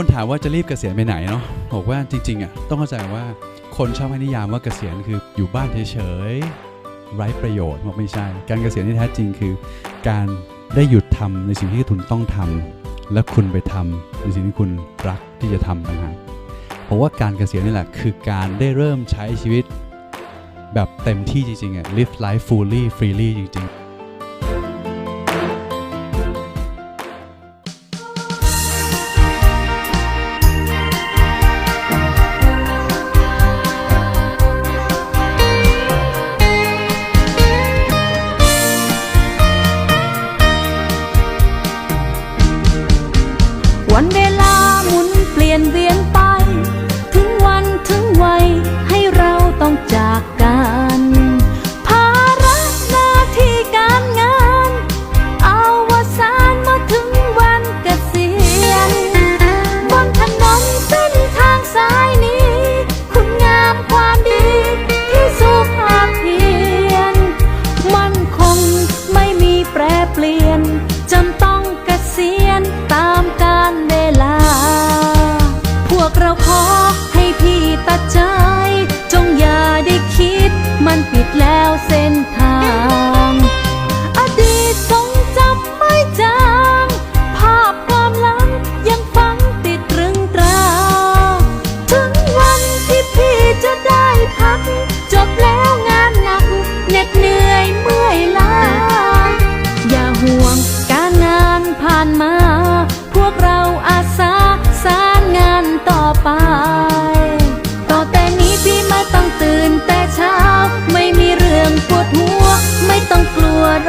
คนถามว่าจะรีบเกษียณไปไหนเนาะบอกว่าจริงๆอะต้องเข้าใจว่าคนชอบให้นิยามว่าเกษียณคืออยู่บ้านเฉยๆไร้ประโยชน์บอกไม่ใช่ การเกษียณที่แท้จริงคือ การได้หยุดทำในสิ่งที่คุณต้องทำและคุณไปทำในสิ่งที่คุณรักที่จะทำต่างหากเพราะว่าการเกษียณนี่แหละคือการได้เริ่มใช้ชีวิต แบบเต็มที่จริงๆอะ live life fully freely จริง ๆ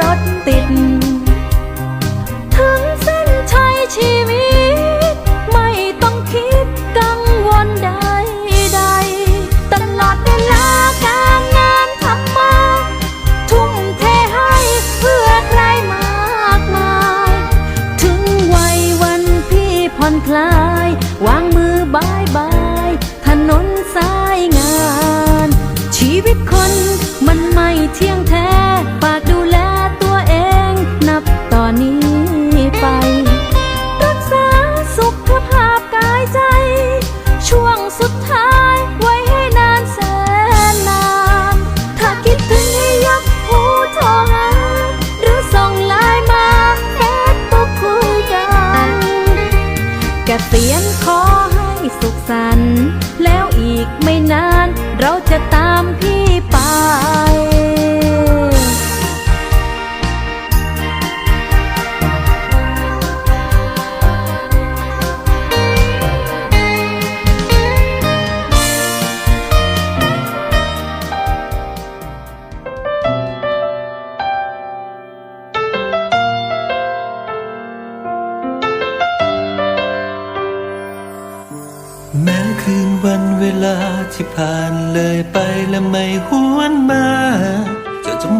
รถติด ถึงเส้นชัยชีวิต ไม่ต้องคิดกังวลใดใดตลอดเวลาการงานทำมา ทุ่มเทให้เพื่อใครมากมาย ถึงวัยวันพี่ผ่อนคลาย วางมือบายบาย ถนนสายงาน ชีวิตคนมันไม่เที่ยงแท้ฝากดูแล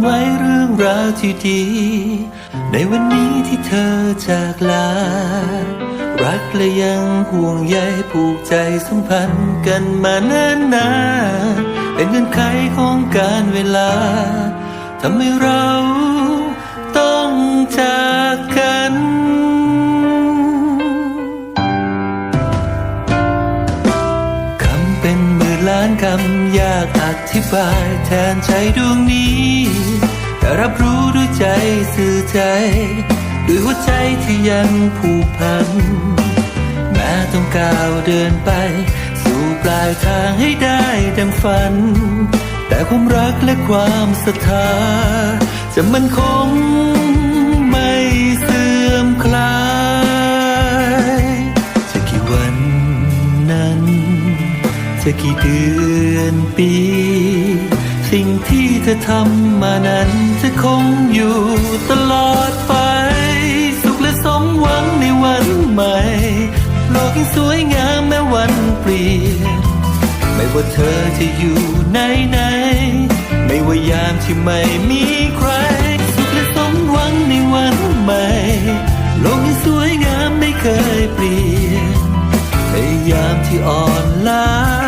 ว้เรื่องราวที่ดี ในวันนี้ที่เธอจากลา รักและยังห่วงใยผูกใจสัมพันธ์กันมานานนานเป็นเงื่อนไขของการเวลาทำให้เราต้องจากกันคำเป็นหมื่นล้านคำ ธิบายแทนใจดวงนี้ แต่รับรู้ด้วยใจสื่อใจ ด้วยหัวใจที่ยังผูกพันแม้ต้องก้าวเดินไป สู่ปลายทางให้ได้ดังฝัน แต่ความรักและความศรัทธา จะมันคงไม่เสื่อมคลาย จะกี่เดือนปี สิ่งที่เธอทำมานั้นจะคงอยู่ตลอดไป สุขและสมหวังในวันใหม่ โลกยังสวยงามแม้วันเปลี่ยน ไม่ว่าเธอจะอยู่ไหนไหน ไม่ว่ายามที่ไม่มีใคร สุขและสมหวังในวันใหม่ โลกยังสวยงามไม่เคยเปลี่ยนในยามที่อ่อนล้า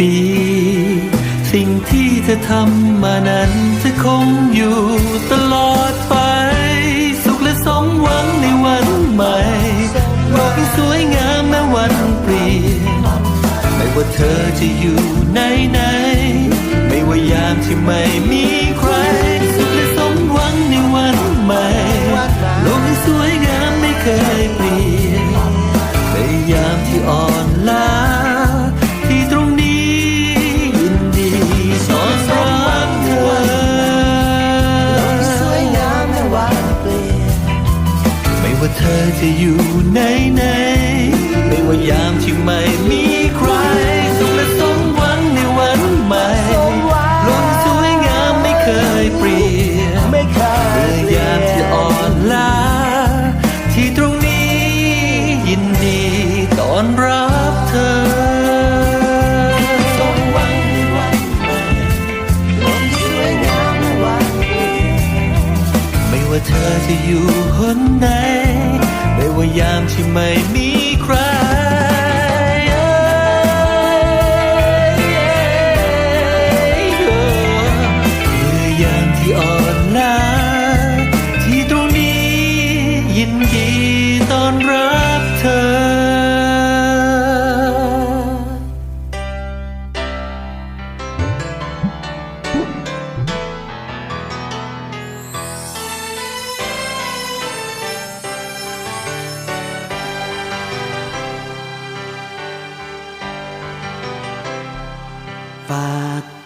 ปี สิ่งที่เธอทำมานั้นจะคงอยู่ตลอดไป สุขและสมหวังในวันใหม่โลกที่สวยงามแม้วันเปลี่ยนไม่ว่าเธอจะอยู่ไหนไหน ไม่ว่ายามที่ไม่มีใคร อจะอยู่หนไหนไม่ว่ายามที่ไม่มีใคร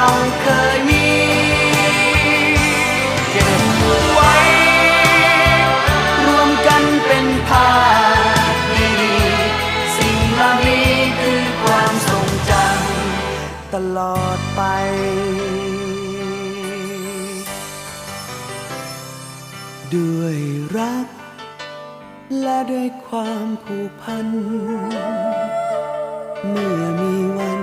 เราเคยมีเก็บไว้ รวมกันเป็นภาพดีๆสิ่งเหล่านี้คือความทรงจำตลอดไปด้วยรัก และด้วยความผูกพัน เมื่อมีวัน